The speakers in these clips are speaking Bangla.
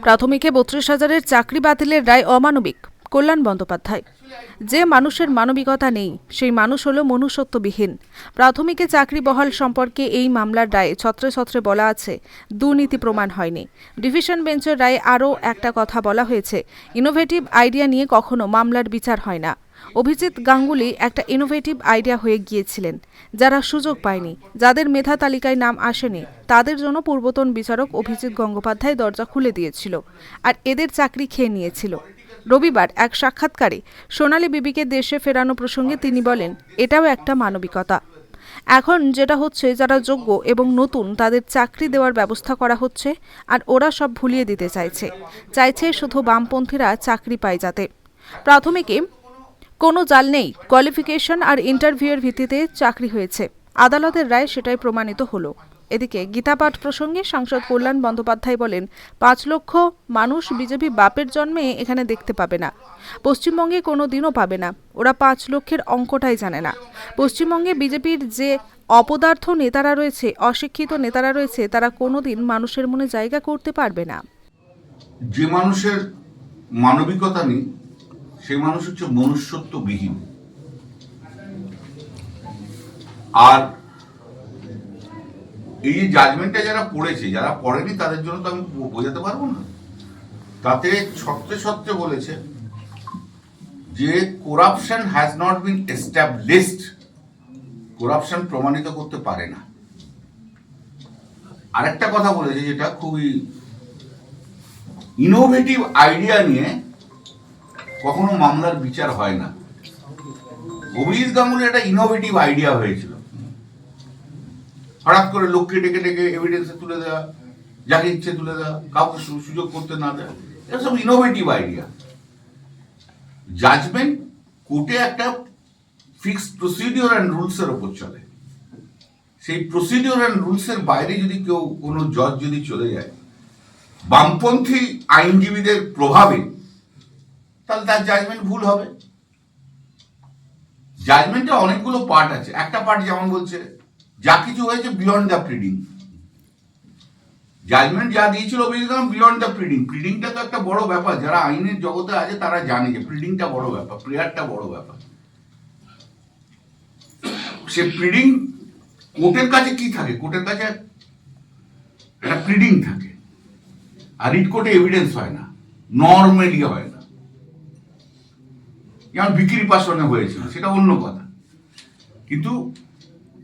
প্রাথমিকে বত্রিশ হাজারের চাকরি বাতিলের রায় অমানবিক। কল্যাণ বন্দ্যোপাধ্যায়, যে মানুষের মানবিকতা নেই, সেই মানুষ হল মনুষ্যত্ববিহীন। প্রাথমিকে চাকরি বহাল সম্পর্কে এই মামলার রায়ে ছত্রে ছত্রে বলা আছে, দুর্নীতি প্রমাণ হয়নি। ডিভিশন বেঞ্চের রায়ে আরও একটা কথা বলা হয়েছে, ইনোভেটিভ আইডিয়া নিয়ে কখনো মামলার বিচার হয় না। অভিজিৎ গাঙ্গুলি একটা ইনোভেটিভ আইডিয়া হয়ে গিয়েছিলেন, যারা সুযোগ পায়নি, যাদের মেধা তালিকায় নাম আসেনি, তাদের জন্য পূর্বতন বিচারক অভিজিৎ গঙ্গোপাধ্যায় দরজা খুলে দিয়েছিল আর এদের চাকরি খেয়ে নিয়েছিল। রবিবার এক সাক্ষাৎকারে সোনালী বিবিকে দেশে ফেরানো প্রসঙ্গে তিনি বলেন, এটাও একটা মানবিকতা। এখন যেটা হচ্ছে, যারা যোগ্য এবং নতুন, তাদের চাকরি দেওয়ার ব্যবস্থা করা হচ্ছে আর ওরা সব ভুলিয়ে দিতে চাইছে। চাইছে শুধু বামপন্থীরা চাকরি পায় যাতে। প্রাথমিকে কোনো জাল নেই। কোয়ালিফিকেশন আর ইন্টারভিউয়ের ভিত্তিতে চাকরি হয়েছে। আদালতের রায় সেটাই প্রমাণিত হলো। এদিকে গীতাপাঠ প্রসঙ্গে সাংসদ কল্যাণ বন্দ্যোপাধ্যায় বলেন, পাঁচ লক্ষ মানুষ বিজেপি বাপের জন্মে এখানে দেখতে পাবে না। পশ্চিমবঙ্গে কোনো দিনও পাবে না। ওরা পাঁচ লক্ষের অঙ্কটাই জানে না। পশ্চিমবঙ্গে বিজেপির যে অপদার্থ নেতারা রয়েছে, অশিক্ষিত নেতারা রয়েছে, তারা কোনোদিন মানুষের মনে জায়গা করতে পারবে না। যে মানুষের মানবিকতা নেই সেই মানুষ হচ্ছে মনুষ্যত্ববিহীন। আর এই যে জাজমেন্টটা যারা পড়েছে যারা পড়েনি তাদের জন্য তো আমি বোঝাতে পারব না। তাতে ছত্রে ছত্রে বলেছে যে corruption has not been established corruption প্রমাণিত করতে পারে না। আরেকটা কথা বলেছে যেটা খুবই ইনোভেটিভ আইডিয়া নিয়ে কখনো মামলার বিচার হয় না। অভিজিৎ গাঙ্গুলি একটা ইনোভেটিভ আইডিয়া হয়েছিল। হঠাৎ করে লোককে ডেকে ডেকে এভিডেন্সে তুলে দেওয়া যাকে ইচ্ছে তুলে দেওয়া কাউকে সুযোগ করতে না দেওয়া এটা সব ইনোভেটিভ আইডিয়া জাজমেন্ট কোর্টে একটা ফিক্সড প্রসিডিওর অ্যান্ড রুলসের ওপর চলে। সেই প্রসিডিওর অ্যান্ড রুলসের বাইরে যদি কেউ কোনো জজ যদি চলে যায়, বামপন্থী আইনজীবীদের প্রভাবে তাহলে তার জাজমেন্ট ভুল হবে। জাজমেন্টে অনেকগুলো পার্ট আছে। একটা পার্ট যেমন বলছে, যা কিছু হয়েছে বিয়ন্ড দ্য প্রিডিং জাজমেন্ট যা দিয়েছিল অভিযোগ বিয়ন্ড দ্য প্রিডিং প্রিডিংটা তো একটা বড় ব্যাপার। যারা আইনের জগতে আছে, তারা জানে যে প্রিডিংটা বড় ব্যাপার প্রেয়ারটা বড় ব্যাপার। সে প্রিডিং কোর্টের কাছে কি থাকে? কোর্টের কাছে একটা প্রিডিং থাকে। আর রিট কোর্টে এভিডেন্স হয় না। নর্মালি হয়। যেমন বিক্রি পাশনে হয়েছিল, সেটা অন্য কথা। কিন্তু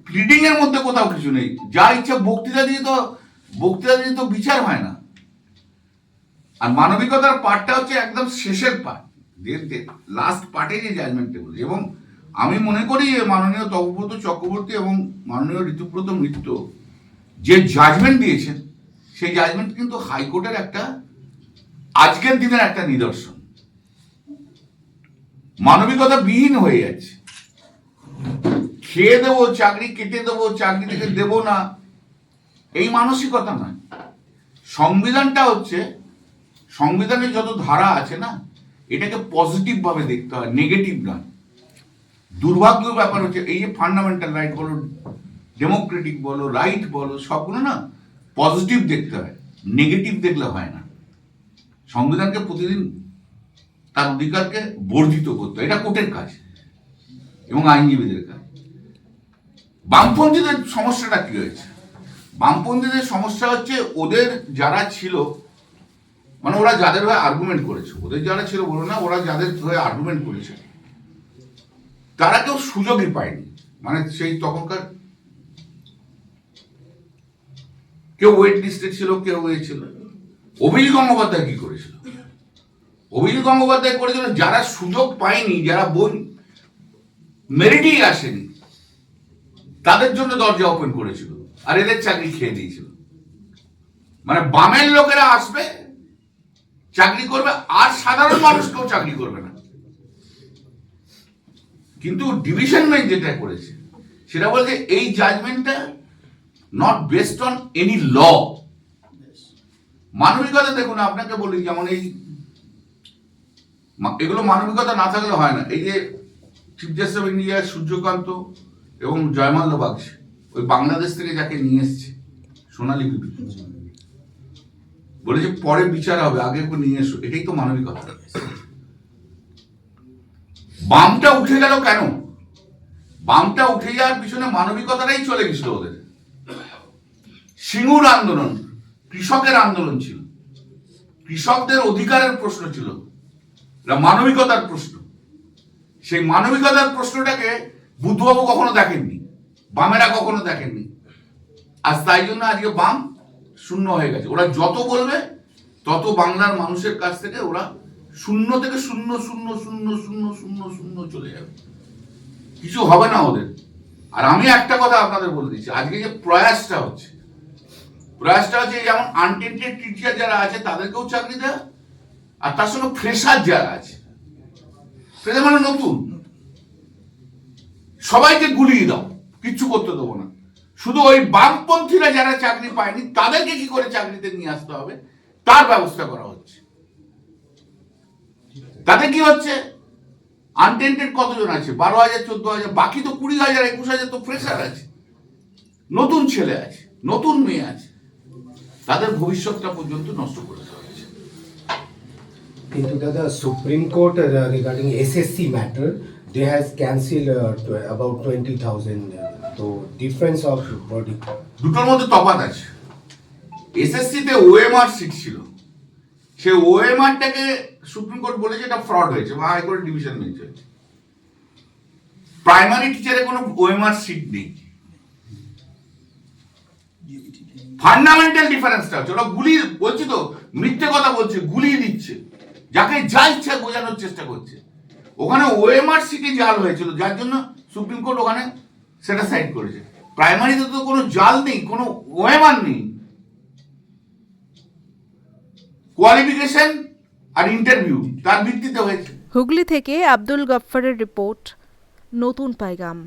প্লিডিং এর মধ্যে কোথাও কিছু নেই। যা ইচ্ছা বক্তৃতা দিয়ে তো, বক্তৃতা দিয়ে তো বিচার হয় না। আর মানবিকতার পার্টটা হচ্ছে একদম শেষের পার্ট লাস্ট পার্টে যে জাজমেন্ট টেবল এবং আমি মনে করি মাননীয় তপব্রত চক্রবর্তী এবং মাননীয় ঋতুব্রত মিত্র যে জাজমেন্ট দিয়েছেন, সেই জাজমেন্ট কিন্তু হাইকোর্টের একটা, আজকের দিনের একটা নিদর্শন। মানবিকতা বিহীন হয়ে যাচ্ছে। খেয়ে দেবো, চাকরি কেটে দেবো, চাকরি থেকে দেবো না। এই মানসিকতা নয়। সংবিধানটা হচ্ছে, সংবিধানের যত ধারা আছে না, এটাকে পজিটিভ ভাবে দেখতে হয় নেগেটিভ নয়। দুর্ভাগ্য ব্যাপার হচ্ছে, এই যে ফান্ডামেন্টাল রাইট বলো ডেমোক্রেটিক বলো রাইট বলো, সবগুলো না পজিটিভ দেখতে হয় নেগেটিভ দেখলে হয় না। সংবিধানকে প্রতিদিন তার অধিকারকে বর্ধিত করতে এটা কোর্টের কাজ এবং আইনজীবীদের কাজ। বামপন্থীদের সমস্যাটা কি হয়েছে? বামপন্থীদের সমস্যা হচ্ছে ওদের যারা ছিল মানে ওরা যাদের হয়ে আর্গুমেন্ট করেছে, ওদের যারা ছিল বলো না, ওরা যাদের হয়ে আর্গুমেন্ট করেছে, তারা কেউ সুযোগই পায়নি। মানে সেই তখনকার কেউ ওয়েট লিস্টে ছিল, কেউ ছিল। অভিজিৎ গঙ্গোপাধ্যায় কি করেছিল? অভিজিৎ গঙ্গোপাধ্যায় করেছিল যারা সুযোগ পায়নি যারা বই মেরিটেই আসেনি তাদের জন্য দরজা ওপেন করেছিল আর এদের চাকরি খেয়ে দিয়েছিল। মানে বামের লোকেরা আসবে চাকরি করবে আর সাধারণ মানুষ কেউ চাকরি করবে না। কিন্তু ডিভিশন বেঞ্চ যেটা করেছে সেটা বলছে এই জাজমেন্টটা not based on any law মানবিকতা দেখুন আপনাকে বলি যেমন এই এগুলো মানবিকতা না থাকলে হয় না। এই যে chief justice of India Surya Kant এবং জয়মাল্য বাগচি, ওই বাংলাদেশ থেকে যাকে নিয়ে এসছে, সোনালী বিবি বলে যে পরে বিচার হবে, আগে নিয়ে এসো। এটাই তো মানবিকতা। বামটা উঠে গেল কেন? বামটা উঠে যাওয়ার পিছনে মানবিকতাটাই চলে গেছিল ওদের। সিঙ্গুর আন্দোলন, কৃষকের আন্দোলন ছিল। কৃষকদের অধিকারের প্রশ্ন ছিল। এটা মানবিকতার প্রশ্ন। সেই মানবিকতার প্রশ্নটাকে বুদ্ধবাবু কখনো দেখেননি, বামেরা কখনো দেখেননি। আর তাই জন্য আজকে বাম শূন্য হয়ে গেছে। ওরা যত বলবে, তত বাংলার মানুষের কাছ থেকে ওরা শূন্য থেকে শূন্য শূন্য শূন্য শূন্য শূন্য শূন্য চলে যাবে। কিছু হবে না ওদের। আর আমি একটা কথা আপনাদের বলে দিচ্ছি, আজকে যে প্রয়াসটা হচ্ছে প্রয়াসটা হচ্ছে যেমন আনটেন্টেড টিচার যারা আছে, তাদেরকেও চাকরি দেওয়া আর তার সঙ্গে ফ্রেশার যারা আছে ফ্রেশার মানে নতুন। সবাইকে গুলিয়ে দাও, কিচ্ছু করতে দেবো না। শুধু ওই বামপন্থীরা যারা চাকরি পায়নি, তাদেরকে কি করে চাকরিতে নিয়ে আসতে হবে? তার ব্যবস্থা করা হচ্ছে। তাতে কি হচ্ছে? আনটেন্টেড কতজন আছে? বারো হাজার, চোদ্দ হাজার, বাকি তো কুড়ি হাজার, একুশ হাজার তো ফ্রেশার আছে। নতুন ছেলে আছে, নতুন মেয়ে আছে। তাদের ভবিষ্যৎটা পর্যন্ত নষ্ট করে দেওয়া uh, regarding SSC matter, they has cancelled uh, tw- about twenty thousand. Uh, so difference of body. দুটোর মধ্যে তফাৎ আছে। এসএসসি তে ওএমআর সিট ছিল। সে ওএমআরটাকে সুপ্রিম কোর্ট বলেছে এটা ফ্রড হয়েছে বা হাইকোর্ট ডিভিশন বেঞ্চ হয়েছে। প্রাইমারি টিচারে কোনো ওএমআর সিট নেই। ফান্ডামেন্টাল ডিফারেন্সটা হচ্ছে। ওরা গুলি বলছি তো মিথ্যে কথা বলছে গুলিয়ে দিচ্ছে। যাকে যা ইচ্ছা বোঝানোর চেষ্টা করছে। ওখানে ওএমআর সিটে জাল হয়েছিল, যার জন্য সুপ্রিম কোর্ট ওখানে সেটা সাইড করেছে। প্রাইমারিতে তো কোনো জাল নেই, কোনো ওএমআর নেই। কোয়ালিফিকেশন আর ইন্টারভিউ তার ভিত্তিতে হয়েছে। হুগলি থেকে আব্দুল গফফারের রিপোর্ট নতুন পাইগাম